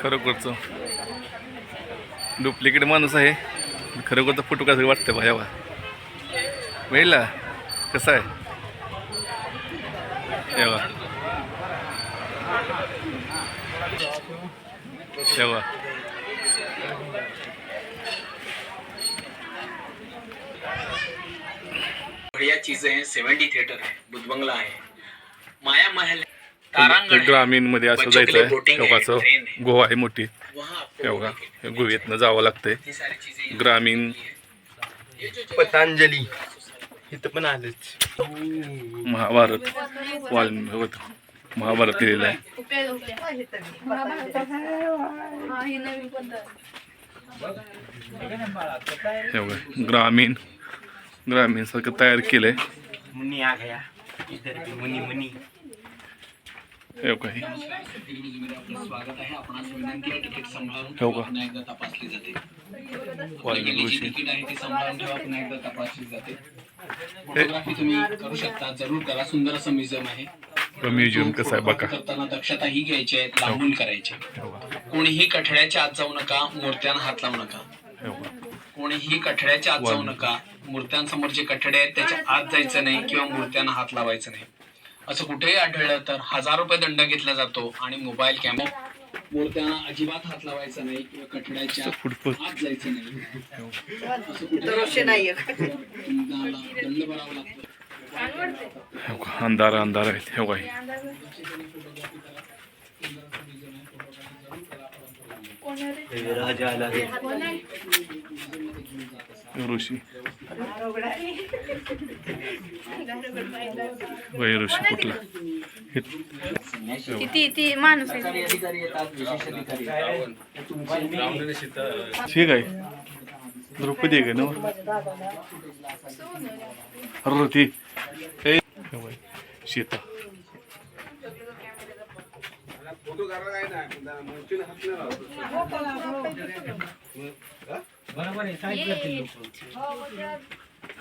खरोखरचं duplicate माणूस आहे. खरोखरचा photo कसं वाटतं बा यावा. वेळला कसं आहे? यावा. यावा. बढ़िया चीजें हैं सेवेंटी थिएटर है बुधबंगला है माया महल ग्रामीणमध्ये असं जायचं boating है, योगाचं। गोवा आहे मोठी. योगा गुहेतनं जावं लागतंय. ग्रामीण. पतंजली. इथं पण आलेच. महाभारत. वाल्मिक महाभारत लिहिलेलं आहे. ग्रामीण ग्रामीण. सारखं तयार केलंय. मुनी आ गया इधर भी मुनी मुनी. हो ठेवा का? सांभाळून ठेवा असं म्युझियम आहे. म्युझियम कसं आहे? बघा. करताना दक्षता ही घ्यायची आहे लांबून करायची हे कोणीही कठड्याच्या आत जाऊ नका मूर्त्यांना हात लावू नका. हे. कोणीही कठड्याच्या आत जाऊ नका. मूर्त्यांसमोर जे कठडे आहेत त्याच्या आत जायचं नाही किंवा मूर्त्यांना हात लावायचं नाही. असं कुठेही आढळलं तर हजार रुपये दंड घेतला जातो आणि मोबाईल कॅमेरा अजिबात हात लावायचा नाही किंवा कठड्याच्या फुटफुट आत जायचं नाही. दंड भरावा लागतो. हे अंधार अंधार आहेत हे बघा हे. राजा आला रे ऋषी. वय ऋषी कुठला? हे ती माणूस ठीक आहे द्रौपदी आहे का ना अरे ती. सीता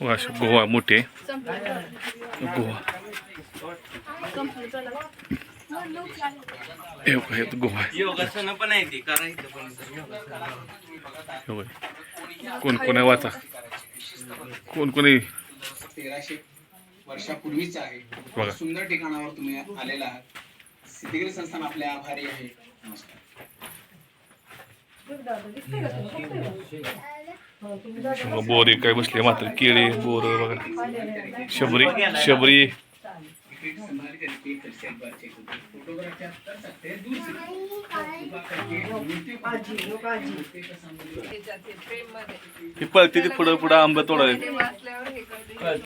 वा, अशी गोवा मोठी. आहे गोवा. हे हे गोवा आहे. आहे हे. कोण कोण आहे वाचा? कोण कोणी तेराशे वर्षापूर्वीच आहे. सुंदर ठिकाणावर तुम्ही आलेला आहात. सिद्धगिरी संस्थान आपले आभारी आहे. नमस्कार. बोरे काय बसले मात्र केळी बोर बघा शबरी शबरी. हैं सामने ही पळते ती पुढं पुढं आंबा तोडायला.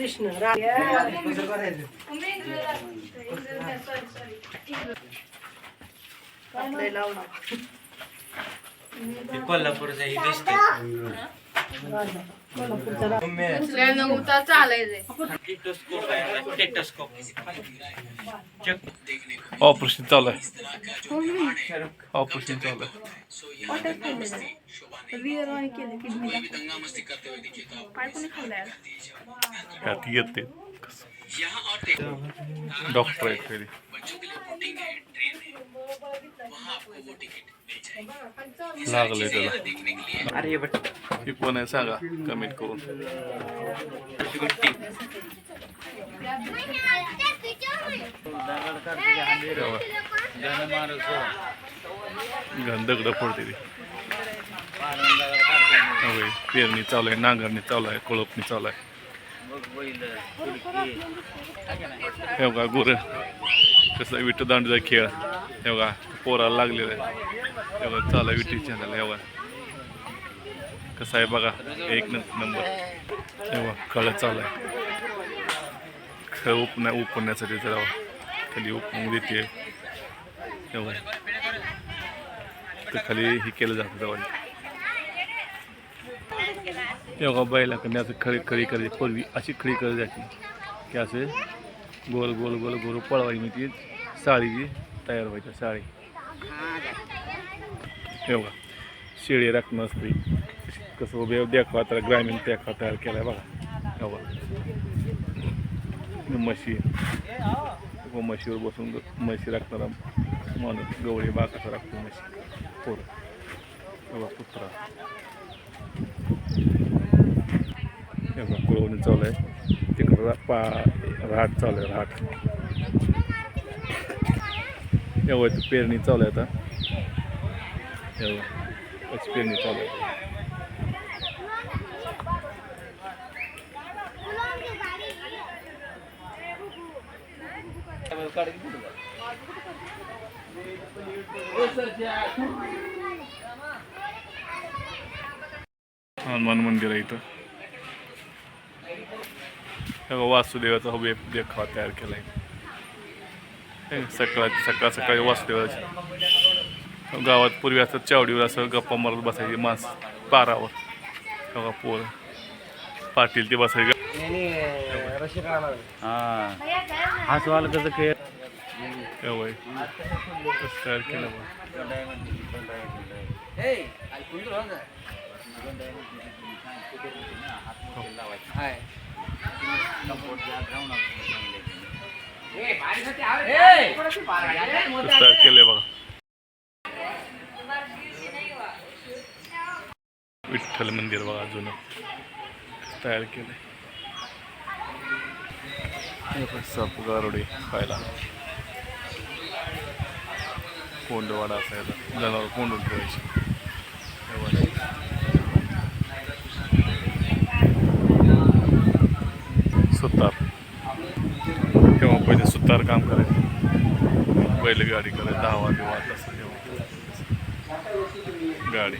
कृष्ण कोल्हापूरचं हे दिसते आहे ऑपरेशन चालू आहे. ऑपरेशन चालू आहे. येते. डॉक्टर आहेत लागले त्याला. देखने के लिए अरे बट. ही कोण आहे? सांगा कमेंट करून. दगड फोडते ती. पेरणी चालू आहे नांगरणी चालू आहे कोळपणी चालू आहे. हे बघा गुर. कसं विठू दांडूचा खेळ. हे बघा पोराला लागलेला आहे. हे बघा चालू आहे चॅनल हे बघा. कसं आहे बघा एक नंबर हे बघा कळ चालू आहे. खळ उपण्या उपण्यासाठी जरा खाली उपवून देते. हे बघा. तर खाली हे केलं जातं जवळ. एवढा बैला बैलाकडे असं खळी खळी करायची पूर्वी अशी खळी करायची की असे गोल गोल गोल गोल पळवायची. म्हणजे ती साळीची. तयार व्हायची साळी हे. बघा शेळी राखणं असते. कसं उभे देखवा तर ग्रामीण देखवा तयार केलाय बघा. हे बघा. म्हशी व म्हशीवर बसून म्हशी राखणारा माणूस गवळी बाकाचा राखतो म्हशी. पोरं. तेव्हा कुत्रा. तेव्हा कुळवणी चालू आहे. तिकडं पा राहट चालू आहे राहट. तेव्हा इथं पेरणी चालू आहे आता. तेव्हा त्याची पेरणी चालू आहे. हनुमान मंदिर आहे इथं. वासुदेवाचा हवे देखावा तयार केला आहे सकाळ सकाळ सकाळी वासुदेवाची गावात पूर्वी असं चावडीवर असं गप्पा मारत बसायची माणस पारावर. तेव्हा पोर पाटील ते बसायचे. हा. सवाल कसं काय तेव्हा कसं तयार केलं. कसं तयार केलंय बघा. विठ्ठल मंदिर बघा जुनं तयार केलंय. हे पण साप गारोडे खायला. कोंडवाडा असायचा. जनावर कोंडून ठेवायचे सुतार तेव्हा सुतार काम करायचं बैलगाडी करायचं दहा वाजे वाजत गाडी.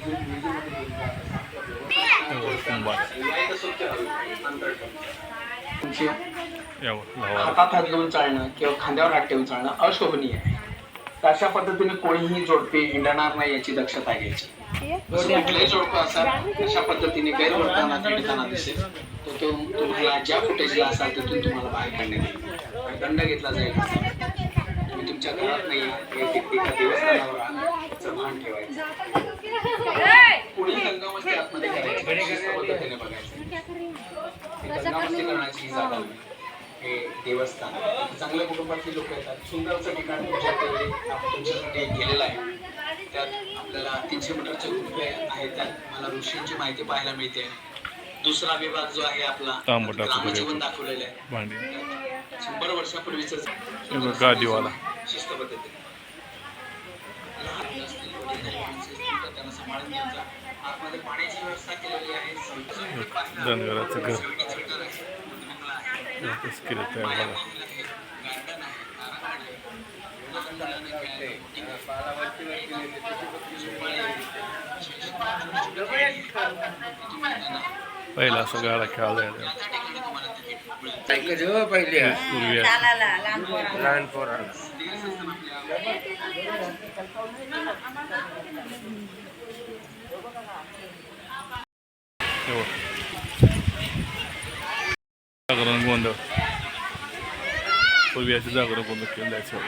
तेव्हा हातात हात लावून चालणं किंवा खांद्यावर हात ठेवून चालणं अशोभनीय आहे. तर अशा पद्धतीने कोणीही जोडपे हिंडणार नाही याची दक्षता घ्यायची. जसं कुठलेही जोडपं असाल अशा पद्धतीने गैरवर्तनात हिंडताना दिसेल तर तो तुम्हाला ज्या फुटेजला असाल त्यातून तुम्हाला बाहेर काढण्यात येईल. आणि दंड घेतला जाईल. तुम्ही तुमच्या घरात नाही आहे, एक- देवस्थानावर भान ठेवायचं. पुढील दंगामस्ती आतमध्ये करायची. शिस्त पद्धतीने बघायचं. ही करण्याची ही जागा हे देवस्थान. चांगल्या कुटुंबातली लोक येतात. सुंदरचं ठिकाण तुमच्यासाठी गेलेलं आहे. त्यात आपल्याला तीनशे मीटरचे गुंफे आहेत. त्यात मला ऋषींची माहिती पाहायला मिळते. दुसरा विभाग जो आहे आपला रामजीवन. दाखवलेलं आहे. शंभर वर्षापूर्वीच गादीवाला. धनगराचं घर. केलं पहिला असं गाडा खेळायला पूर्वी लहान पोराला. तेव्हा जागरण गोंधळ. पूर्वी असे जागरण गोंधळ केलं जायचं.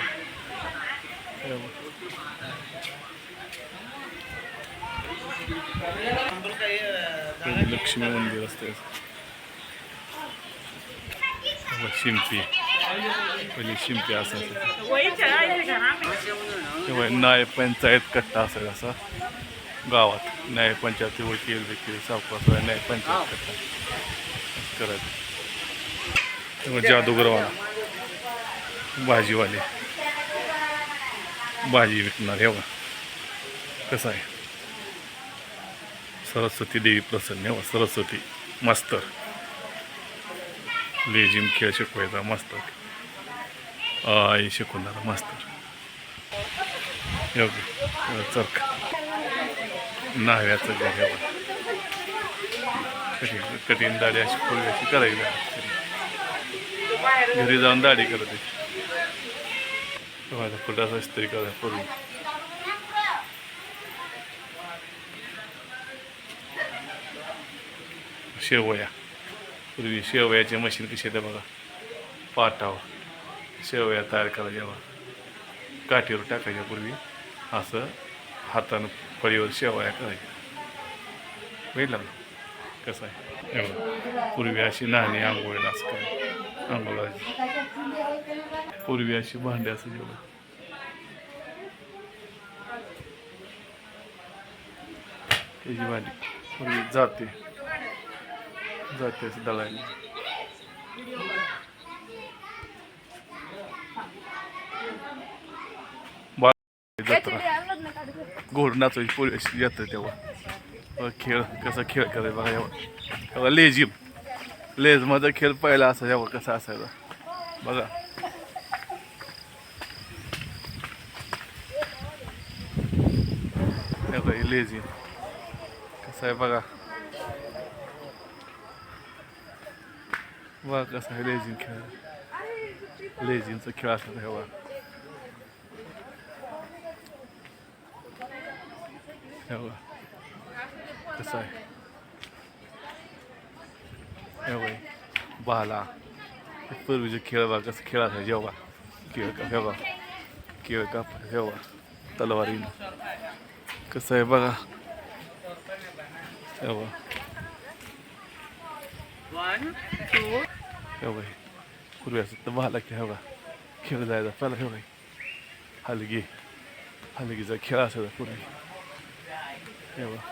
लक्ष्मी मंदिर असते शिंपी पहिली शिंपी असायचं न्याय पंचायत कट्टा असेल असा गावात न्याय पंचायती वकील वकील सावकार न्याय पंचायत कट्टा करायचं तेव्हा जादूगरवाला भाजीवाले भाजी विकणार हे कसं आहे सरस्वती देवी प्रसन्न हो सरस्वती मास्तर लेझिम खेळ शिकवायचा मास्तर आई शिकवणारा मास्तर योग्य चरख नाव्याचं जे हे कठीण कठीण दाढी अशी पूर्वी अशी करायची घरी जाऊन दाढी करत. माझ्या तेव्हा असं इस्त्री करा पूर्वी शेवया. पूर्वी शेवयाचे मशीन कशी येते बघा. पाटावर शेवया तयार करा जेव्हा काठीवर टाकायच्या पूर्वी. असं हातानं फळीवर शेवया करायच्या. बघितलं ना कसं आहे? एवढं पूर्वी अशी नाणी आंघोळीला असं काय आंघोळ पूर्वी अशी भांडी असं बघा. त्याची भांडी. पूर्वी जाते. जाते अशी दळायला घोड नाचायची पूर्वी अशी जत्रा तेव्हा खेळ कसा खेळ करायचा बघा एवढा तेव्हा लेझिम लेझ माझा खेळ पहिला असायचा तेव्हा कसा असायचा बघा लेझिम कसं आहे बघा बघा कसा आहे लेझिम खेळ लेझिमचा खेळ असतो हे बघा हे बघा कसं आहे हे बघा बाला पूर्वीचे खेळ बा कसं खेळ असायचे जेव्हा खेळ का हे बा खेळ का हे वा तलवारीनं कसं आहे बघा हे बघा हे बघा पूर्वी असं तर बाला खेळ हे खेळ जायचा पहिला हे बघा. हलगी हलगीचा खेळ असायचा पूर्वी. हे बघा.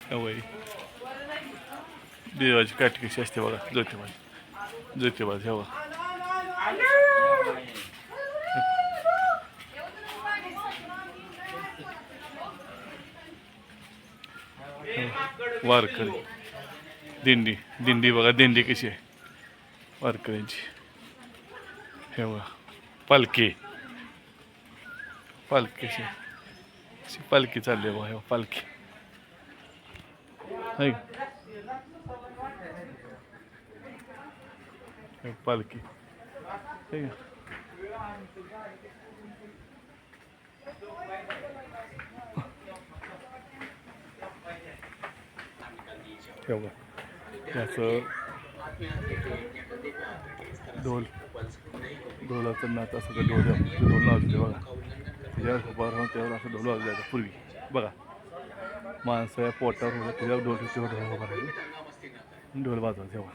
वय देवाची काठी कशी असते बघा ज्योतिबाची. ज्योतिबा ठेवा वारकरी. दिंडी दिंडी बघा दिंडी कशी आहे. वारकऱ्यांची. हे बघा पालखी. पालखी कशी आहे? अशी पालखी चालली आहे बघा हे पालखी. हाय. पालखी. ठीक आहे हे बघा त्याचं ढोल ढोलाचं नाच असं ढोल ढोल लावले बघा. त्याच्यावर उभा राहून त्यावर असं ढोल वाजवायचा पूर्वी. बघा. माणसं या पोटावर होतं त्याच्यावर ढोल तेव्हा ढोल उभा राहिले. ढोल वाजवायचं तेव्हा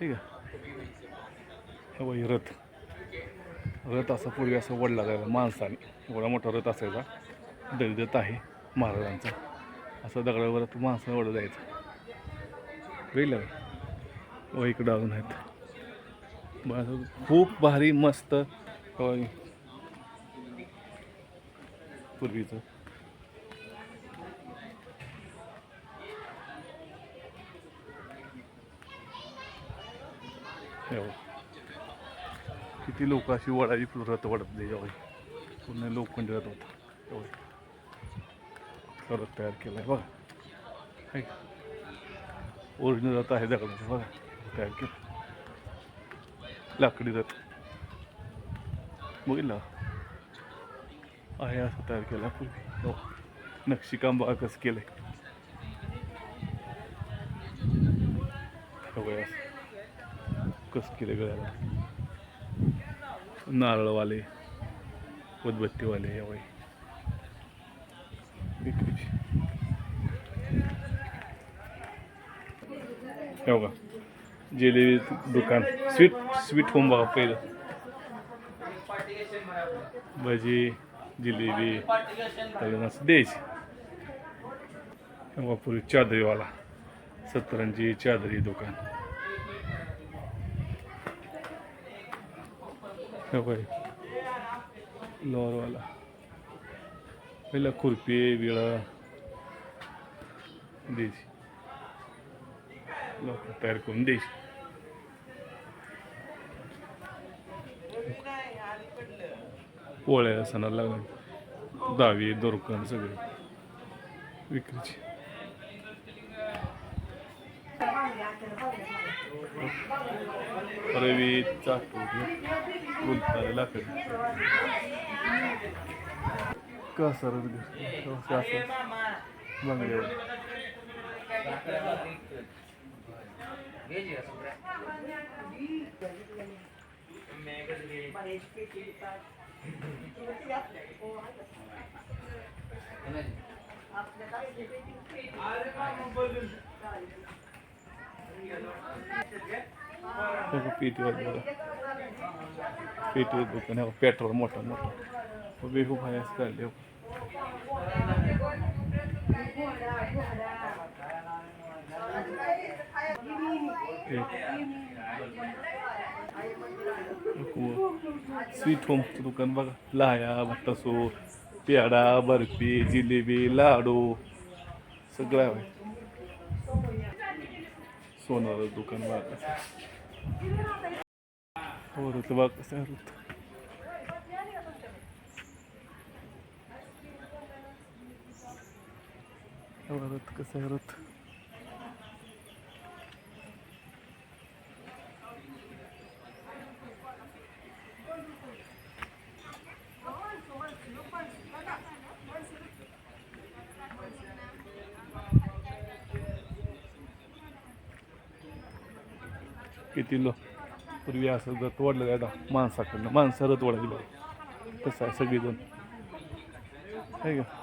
ठीक आहे? बघा हे रथ. रथ असा पूर्वी असं वडला जायला माणसाने. एवढा मोठा रथ असायचा. दलित आहे महाराजांचा. असं दगडावर तो माणसं ओढलं जायचं. वेगळं व इकडं अजून आहेत. बघा, खूप भारी मस्त पूर्वीचं. हो. किती लोक अशी वडाची रथ वडत त्याच्यावर पूर्ण लोखंड रथ होता. एवढं परत तयार केला आहे बघा ओरिजिनल रथ आहे दगडाचं बघा. तयार केलं. लाकडी जात. बघितलं? आहे असं तयार केलं पूर्वी हो. नक्षीकाम बघा कसं केलं आहे बघा असं. कसं केलं गळ्याला. नारळवाले उदबत्तीवाले यावय विक्रीची हे बघा. जिलेबी दुकान. स्वीट स्वीट होम बघा पहिलं. भजी जिलेबी. सगळं द्यायची. हे बघा पूर्वी चादरीवाला. सत्तरांची चादरी दुकान. हे बघा लोअरवाला. पहिला खुरपी विळा द्यायची. लोक तयार करून द्यायची पोळ्या सणाला लागले दावी दोरकण सगळे विक्रीची रवी चाकू बोलतात लाकडी कसं असं बंगल्यावर पेटीवर दुकान आहे पेट्रोल मोठा मोठा. उभे खूप आहे असं काढले स्वीट होमचं दुकान बघा. लाया भट्टासो पेढा बर्फी जिलेबी लाडू सगळं आहे. सोनार दुकान बघा. हो ऋतू बघ कसं आहे ऋतू ऋतू कसं आहे ऋतू किती लो पूर्वी असं जर तोडलं जातं माणसाकडनं. माणसाला तोडायला कसं आहे सगळीजण. आहे का?